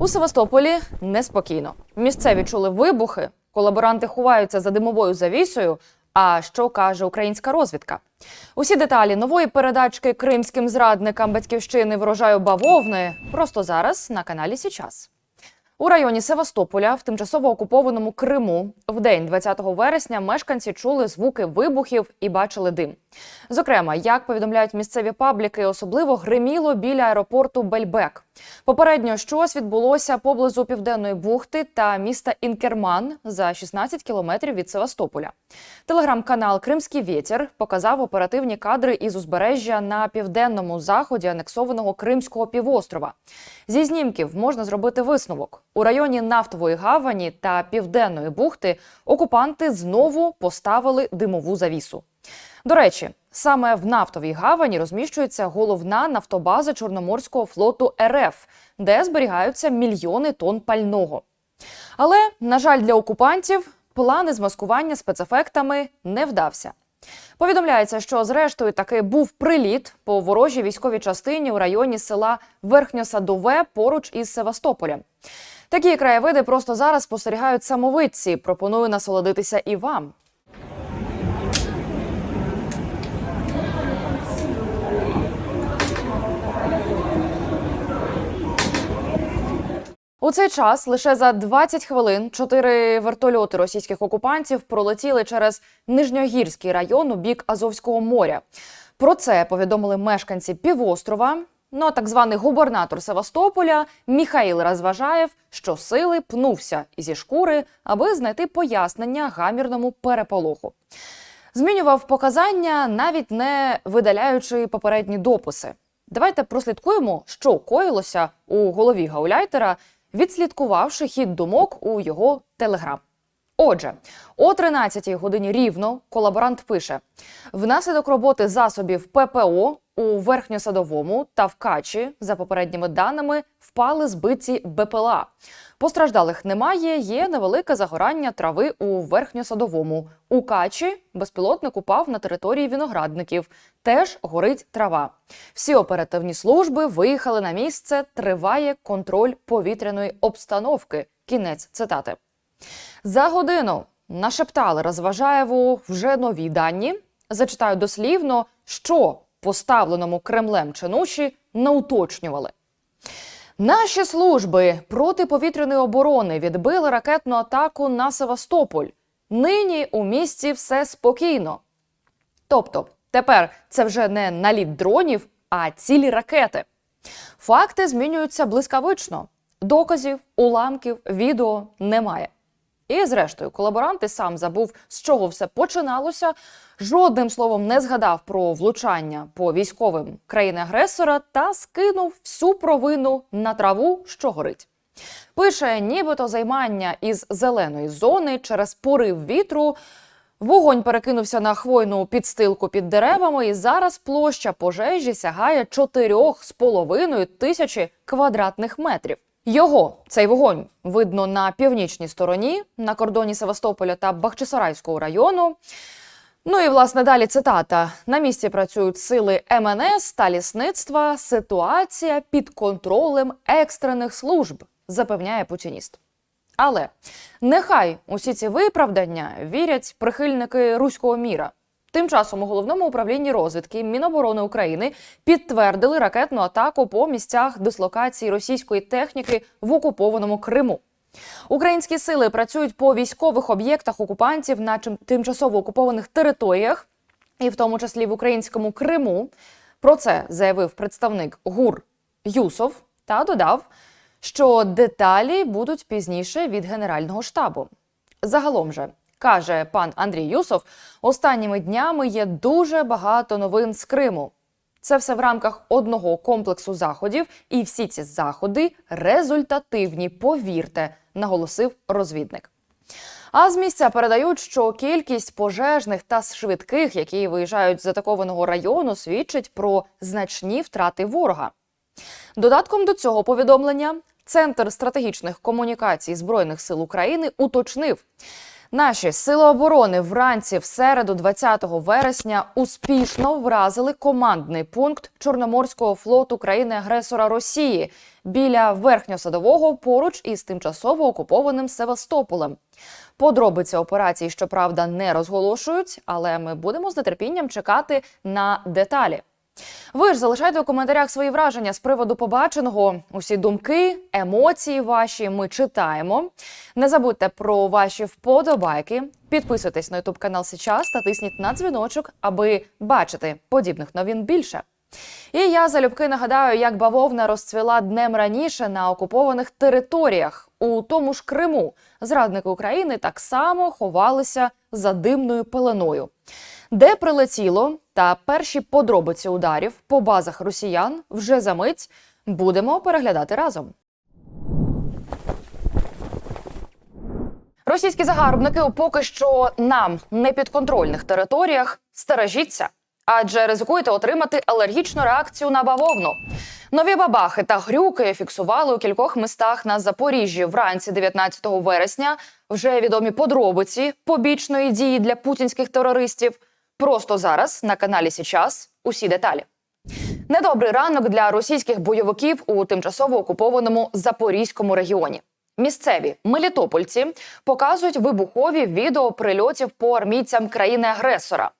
У Севастополі неспокійно. Місцеві чули вибухи, колаборанти ховаються за димовою завісою. А що каже українська розвідка? Усі деталі нової передачки кримським зрадникам батьківщини врожаю бавовни просто зараз на каналі Січас. У районі Севастополя, в тимчасово окупованому Криму, в день 20 вересня мешканці чули звуки вибухів і бачили дим. Зокрема, як повідомляють місцеві пабліки, особливо гриміло біля аеропорту Бельбек. Попередньо щось відбулося поблизу південної бухти та міста Інкерман за 16 кілометрів від Севастополя. Телеграм-канал Кримський вітер показав оперативні кадри із узбережжя на південному заході анексованого Кримського півострова. Зі знімків можна зробити висновок. У районі нафтової гавані та південної бухти окупанти знову поставили димову завісу. До речі, саме в нафтовій гавані розміщується головна нафтобаза Чорноморського флоту РФ, де зберігаються мільйони тонн пального. Але, на жаль, для окупантів план із маскування спецефектами не вдався. Повідомляється, що зрештою таки був приліт по ворожій військовій частині у районі села Верхньосадове поруч із Севастополем. Такі краєвиди просто зараз спостерігають самовидці. Пропоную насолодитися і вам. У цей час лише за 20 хвилин чотири вертольоти російських окупантів пролетіли через Нижньогірський район у бік Азовського моря. Про це повідомили мешканці півострова. Ну а так званий губернатор Севастополя Міхаїл розважаєв, що сили пнувся зі шкури, аби знайти пояснення гамірному переполоху. Змінював показання, навіть не видаляючи попередні дописи. Давайте прослідкуємо, що коїлося у голові гауляйтера, відслідкувавши хід думок у його телеграм. Отже, о 13-й годині рівно колаборант пише: внаслідок роботи засобів ППО у верхньосадовому та в Качі, за попередніми даними, впали збиті БПЛА. Постраждалих немає. Є невелике загорання трави у верхньосадовому. У Качі безпілотник упав на території виноградників. Теж горить трава. Всі оперативні служби виїхали на місце. Триває контроль повітряної обстановки. Кінець цитати. За годину нашептали Розважаєву вже нові дані. Зачитаю дослівно, що поставленому Кремлем чинуші не уточнювали. Наші служби протиповітряної оборони відбили ракетну атаку на Севастополь. Нині у місті все спокійно. Тобто, тепер це вже не наліт дронів, а цілі ракети. Факти змінюються блискавично. Доказів, уламків, відео немає. І, зрештою, колаборант і сам забув, з чого все починалося. Жодним словом не згадав про влучання по військовим країни-агресора та скинув всю провину на траву, що горить. Пише, нібито займання із зеленої зони через порив вітру. Вогонь перекинувся на хвойну підстилку під деревами, і зараз площа пожежі сягає 4,5 тисячі квадратних метрів. Його цей вогонь видно на північній стороні на кордоні Севастополя та Бахчисарайського району. Ну і власне далі цитата: на місці працюють сили МНС та лісництва. Ситуація під контролем екстрених служб, запевняє путініст. Але нехай усі ці виправдання вірять прихильники руського міра. Тим часом у головному управлінні розвідки Міноборони України підтвердили ракетну атаку по місцях дислокації російської техніки в окупованому Криму. Українські сили працюють по військових об'єктах окупантів на тимчасово окупованих територіях, і в тому числі в українському Криму. Про це заявив представник ГУР Юсов та додав, що деталі будуть пізніше від Генерального штабу. Загалом же каже пан Андрій Юсов, останніми днями є дуже багато новин з Криму. Це все в рамках одного комплексу заходів, і всі ці заходи результативні, повірте, наголосив розвідник. А з місця передають, що кількість пожежних та швидких, які виїжджають з атакованого району, свідчить про значні втрати ворога. Додатком до цього повідомлення Центр стратегічних комунікацій Збройних сил України уточнив. Наші сили оборони вранці в середу, 20 вересня, успішно вразили командний пункт Чорноморського флоту країни-агресора Росії біля верхньосадового поруч із тимчасово окупованим Севастополем. Подробиці операції, щоправда, не розголошують, але ми будемо з нетерпінням чекати на деталі. Ви ж залишайте у коментарях свої враження з приводу побаченого. Усі думки, емоції ваші ми читаємо. Не забудьте про ваші вподобайки. Підписуйтесь на YouTube канал Сейчас та тисніть на дзвіночок, аби бачити подібних новин більше. І я залюбки нагадаю, як бавовна розцвіла днем раніше на окупованих територіях, у тому ж Криму. Зрадники України так само ховалися за димною пеленою. Де прилетіло та перші подробиці ударів по базах росіян вже за мить будемо переглядати разом. Російські загарбники поки що нам непідконтрольних територіях стережіться, адже ризикуєте отримати алергічну реакцію на бавовну. Нові бабахи та грюки фіксували у кількох містах на Запоріжжі вранці 19 вересня. Вже відомі подробиці побічної дії для путінських терористів. Просто зараз на каналі Січас усі деталі. Недобрий ранок для російських бойовиків у тимчасово окупованому Запорізькому регіоні. Місцеві мелітопольці показують вибухові відео прильотів по армійцям країни-агресора.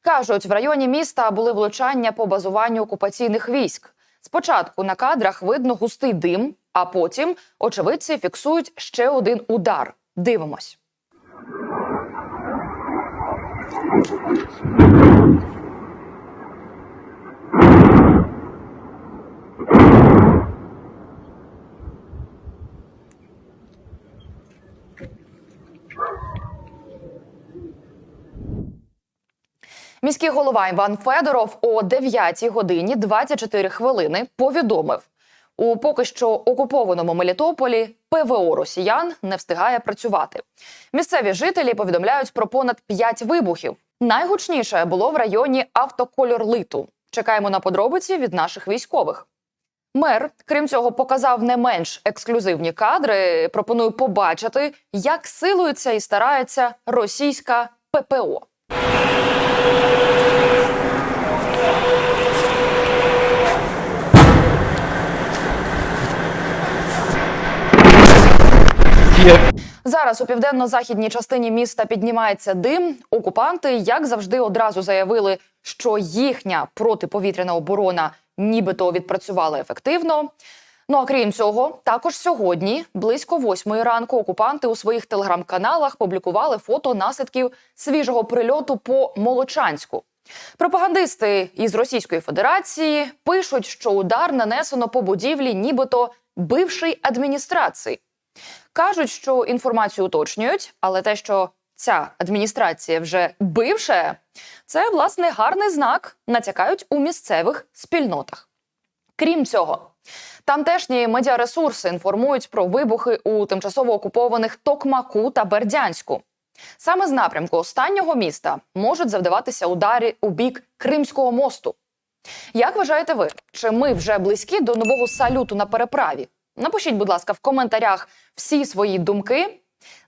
Кажуть, в районі міста були влучання по базуванню окупаційних військ. Спочатку на кадрах видно густий дим, а потім очевидці фіксують ще один удар. Дивимось. Міський голова Іван Федоров о 9 годині 24 хвилини повідомив: у поки що окупованому Мелітополі ПВО росіян не встигає працювати. Місцеві жителі повідомляють про понад 5 вибухів. Найгучніше було в районі автокольорлиту. Чекаємо на подробиці від наших військових. Мер, крім цього, показав не менш ексклюзивні кадри. Пропоную побачити, як силується і старається російська ППО. Зараз у південно-західній частині міста піднімається дим. Окупанти, як завжди, одразу заявили, що їхня протиповітряна оборона нібито відпрацювала ефективно. Ну а крім цього, також сьогодні, близько восьмої ранку, окупанти у своїх телеграм-каналах публікували фото наслідків свіжого прильоту по Молочанську. Пропагандисти із Російської Федерації пишуть, що удар нанесено по будівлі, нібито бившої адміністрації. Кажуть, що інформацію уточнюють, але те, що ця адміністрація вже бивша, це власне гарний знак, натякають у місцевих спільнотах. Крім цього, тамтешні медіаресурси інформують про вибухи у тимчасово окупованих Токмаку та Бердянську. Саме з напрямку останнього міста можуть завдаватися удари у бік Кримського мосту. Як вважаєте ви, чи ми вже близькі до нового салюту на переправі? Напишіть, будь ласка, в коментарях всі свої думки.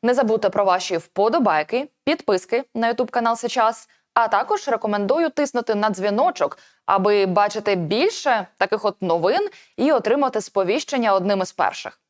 Не забудьте про ваші вподобайки, підписки на YouTube канал Сейчас. А також рекомендую тиснути на дзвіночок, аби бачити більше таких от новин і отримати сповіщення одним із перших.